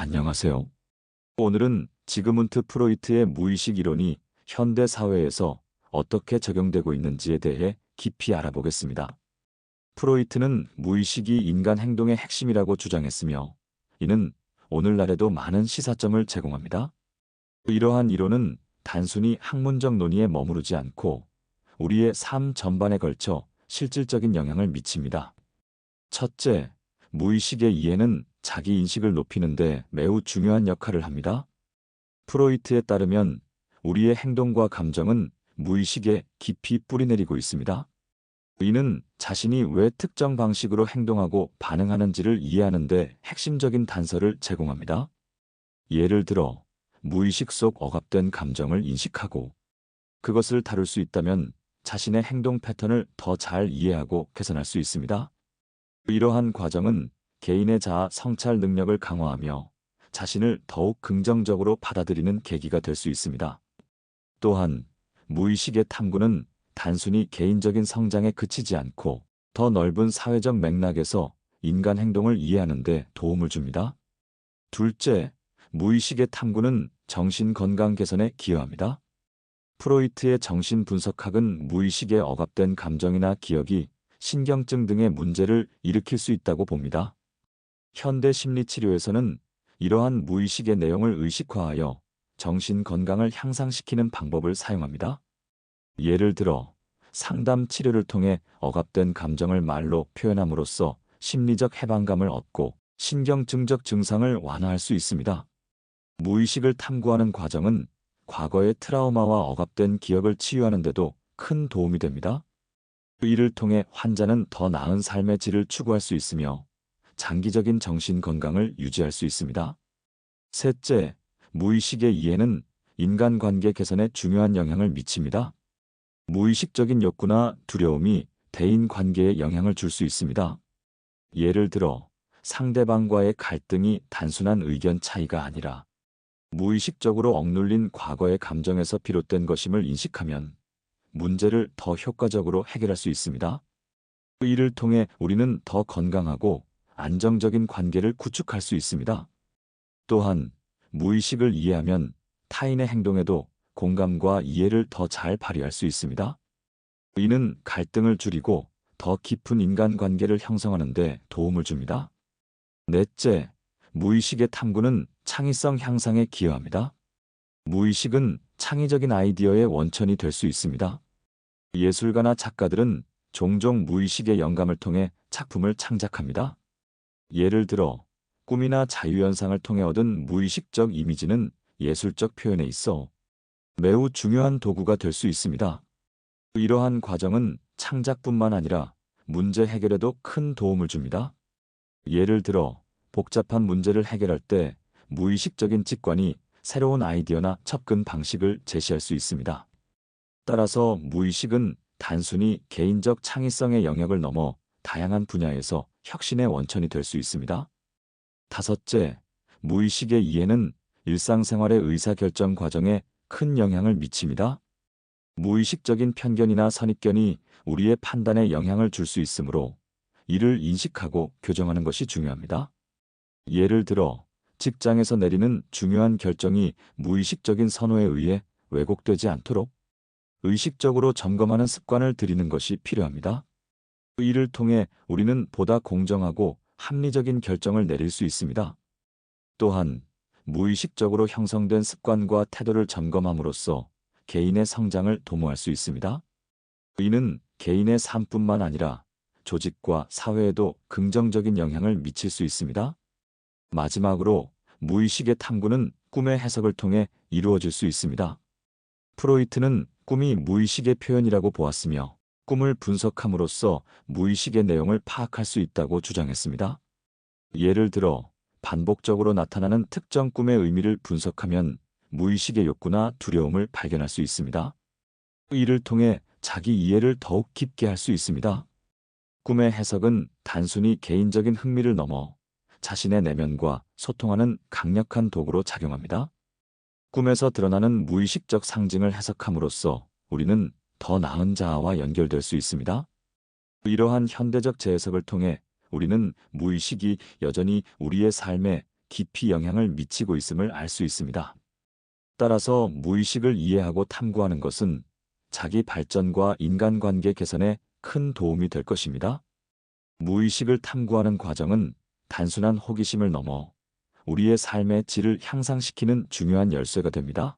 안녕하세요. 오늘은 지그문트 프로이트의 무의식 이론이 현대 사회에서 어떻게 적용되고 있는지에 대해 깊이 알아보겠습니다. 프로이트는 무의식이 인간 행동의 핵심이라고 주장했으며 이는 오늘날에도 많은 시사점을 제공합니다. 이러한 이론은 단순히 학문적 논의에 머무르지 않고 우리의 삶 전반에 걸쳐 실질적인 영향을 미칩니다. 첫째, 무의식의 이해는 자기 인식을 높이는데 매우 중요한 역할을 합니다. 프로이트에 따르면 우리의 행동과 감정은 무의식에 깊이 뿌리내리고 있습니다. 이는 자신이 왜 특정 방식으로 행동하고 반응하는지를 이해하는데 핵심적인 단서를 제공합니다. 예를 들어, 무의식 속 억압된 감정을 인식하고 그것을 다룰 수 있다면 자신의 행동 패턴을 더 잘 이해하고 개선할 수 있습니다. 이러한 과정은 개인의 자아 성찰 능력을 강화하며 자신을 더욱 긍정적으로 받아들이는 계기가 될 수 있습니다. 또한 무의식의 탐구는 단순히 개인적인 성장에 그치지 않고 더 넓은 사회적 맥락에서 인간 행동을 이해하는 데 도움을 줍니다. 둘째, 무의식의 탐구는 정신 건강 개선에 기여합니다. 프로이트의 정신 분석학은 무의식에 억압된 감정이나 기억이 신경증 등의 문제를 일으킬 수 있다고 봅니다. 현대 심리 치료에서는 이러한 무의식의 내용을 의식화하여 정신 건강을 향상시키는 방법을 사용합니다. 예를 들어 상담 치료를 통해 억압된 감정을 말로 표현함으로써 심리적 해방감을 얻고 신경증적 증상을 완화할 수 있습니다. 무의식을 탐구하는 과정은 과거의 트라우마와 억압된 기억을 치유하는 데도 큰 도움이 됩니다. 이를 통해 환자는 더 나은 삶의 질을 추구할 수 있으며 장기적인 정신 건강을 유지할 수 있습니다. 셋째, 무의식의 이해는 인간관계 개선에 중요한 영향을 미칩니다. 무의식적인 욕구나 두려움이 대인 관계에 영향을 줄 수 있습니다. 예를 들어 상대방과의 갈등이 단순한 의견 차이가 아니라 무의식적으로 억눌린 과거의 감정에서 비롯된 것임을 인식하면 문제를 더 효과적으로 해결할 수 있습니다. 이를 통해 우리는 더 건강하고 안정적인 관계를 구축할 수 있습니다. 또한 무의식을 이해하면 타인의 행동에도 공감과 이해를 더 잘 발휘할 수 있습니다. 이는 갈등을 줄이고 더 깊은 인간관계를 형성하는 데 도움을 줍니다. 넷째, 무의식의 탐구는 창의성 향상에 기여합니다. 무의식은 창의적인 아이디어의 원천이 될 수 있습니다. 예술가나 작가들은 종종 무의식의 영감을 통해 작품을 창작합니다. 예를 들어 꿈이나 자유현상을 통해 얻은 무의식적 이미지는 예술적 표현에 있어 매우 중요한 도구가 될 수 있습니다. 이러한 과정은 창작뿐만 아니라 문제 해결에도 큰 도움을 줍니다. 예를 들어 복잡한 문제를 해결할 때 무의식적인 직관이 새로운 아이디어나 접근 방식을 제시할 수 있습니다. 따라서 무의식은 단순히 개인적 창의성의 영역을 넘어 다양한 분야에서 혁신의 원천이 될 수 있습니다. 다섯째, 무의식의 이해는 일상생활의 의사결정 과정에 큰 영향을 미칩니다. 무의식적인 편견이나 선입견이 우리의 판단에 영향을 줄 수 있으므로 이를 인식하고 교정하는 것이 중요합니다. 예를 들어 직장에서 내리는 중요한 결정이 무의식적인 선호에 의해 왜곡되지 않도록 의식적으로 점검하는 습관을 들이는 것이 필요합니다. 이를 통해 우리는 보다 공정하고 합리적인 결정을 내릴 수 있습니다. 또한 무의식적으로 형성된 습관과 태도를 점검함으로써 개인의 성장을 도모할 수 있습니다. 이는 개인의 삶뿐만 아니라 조직과 사회에도 긍정적인 영향을 미칠 수 있습니다. 마지막으로 무의식의 탐구는 꿈의 해석을 통해 이루어질 수 있습니다. 프로이트는 꿈이 무의식의 표현이라고 보았으며 꿈을 분석함으로써 무의식의 내용을 파악할 수 있다고 주장했습니다. 예를 들어 반복적으로 나타나는 특정 꿈의 의미를 분석하면 무의식의 욕구나 두려움을 발견할 수 있습니다. 이를 통해 자기 이해를 더욱 깊게 할 수 있습니다. 꿈의 해석은 단순히 개인적인 흥미를 넘어 자신의 내면과 소통하는 강력한 도구로 작용합니다. 꿈에서 드러나는 무의식적 상징을 해석함으로써 우리는 더 나은 자아와 연결될 수 있습니다. 이러한 현대적 재해석을 통해 우리는 무의식이 여전히 우리의 삶에 깊이 영향을 미치고 있음을 알 수 있습니다. 따라서 무의식을 이해하고 탐구하는 것은 자기 발전과 인간관계 개선에 큰 도움이 될 것입니다. 무의식을 탐구하는 과정은 단순한 호기심을 넘어 우리의 삶의 질을 향상시키는 중요한 열쇠가 됩니다.